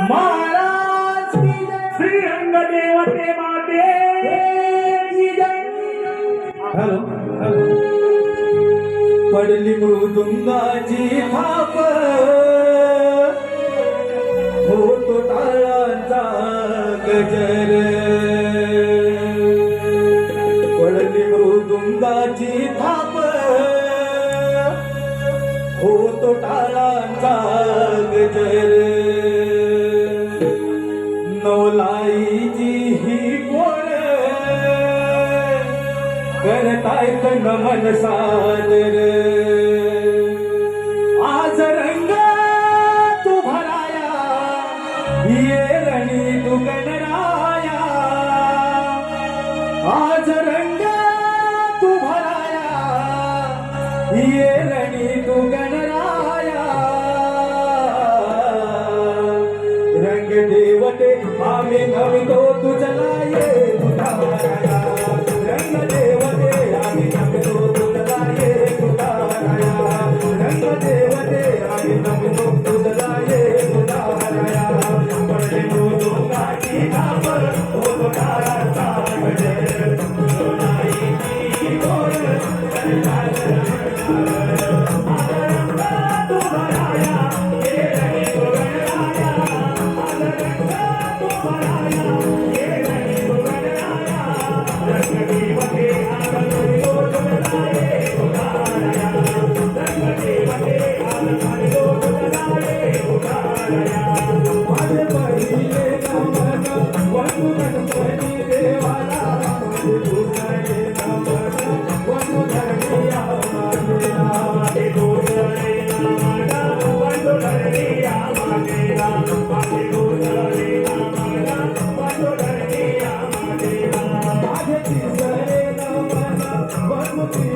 महाराज श्रीरंग देवते माते। हॅलो. पडली मृदुंगाची थाप. होतो टाळांचा गजर. पडली मृदुंगाची थाप. होतो टाळांचा गजर. ऐकन मन सादर. आज रंग तू भराया ये रणी तू गणराया. आज रंग तू भराया ये रणी तू गणराया. रंग देवते आम्ही नवितो Oh, Thank.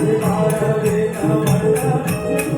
Hare Hare Hare